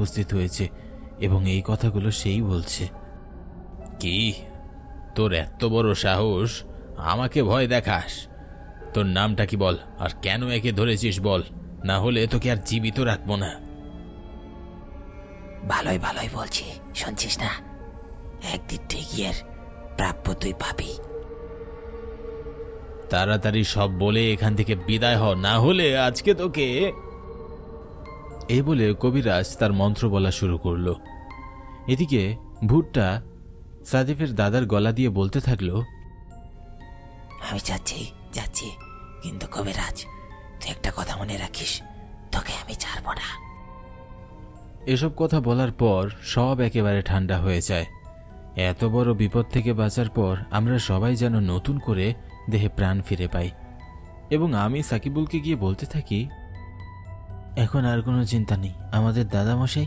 উপস্থিত হয়েছে এবং এই কথাগুলো সেই বলছে। কি? তোর এত বড় সাহস? আমাকে ভয় দেখাস। তোর নামটা কি বল? আর কেন একে ধরেছিস বল? না হলে তোকে আর জীবিত রাখব না। ভালোই ভালোই বলছি শুনছিস না? একদিন ঠিকিয়ের প্রাপ্য তুই পাবি। তাড়াতাড়ি সব বলে এখান থেকে বিদায় হ না হলে আজকে তোকে এই বলে কবিরাজ তার মন্ত্র বলা শুরু করল। এদিকে ভুট্টা সাদিফের দাদার গলা দিয়ে বলতে থাকল আমি যাচ্ছি যাচ্ছি কিন্তু কবিরাজ তুই একটা কথা মনে রাখিস তোকে আমি ছাড়বো না। এসব কথা বলার পর সব একেবারে ঠান্ডা হয়ে যায়। এত বড় বিপদ থেকে বাঁচার পর আমরা সবাই যেন নতুন করে দেহে প্রাণ ফিরে পাই। এবং আমি সাকিবুলকে গিয়ে বলতে থাকি এখন আর কোনো চিন্তা নেই। আমাদের দাদামশাই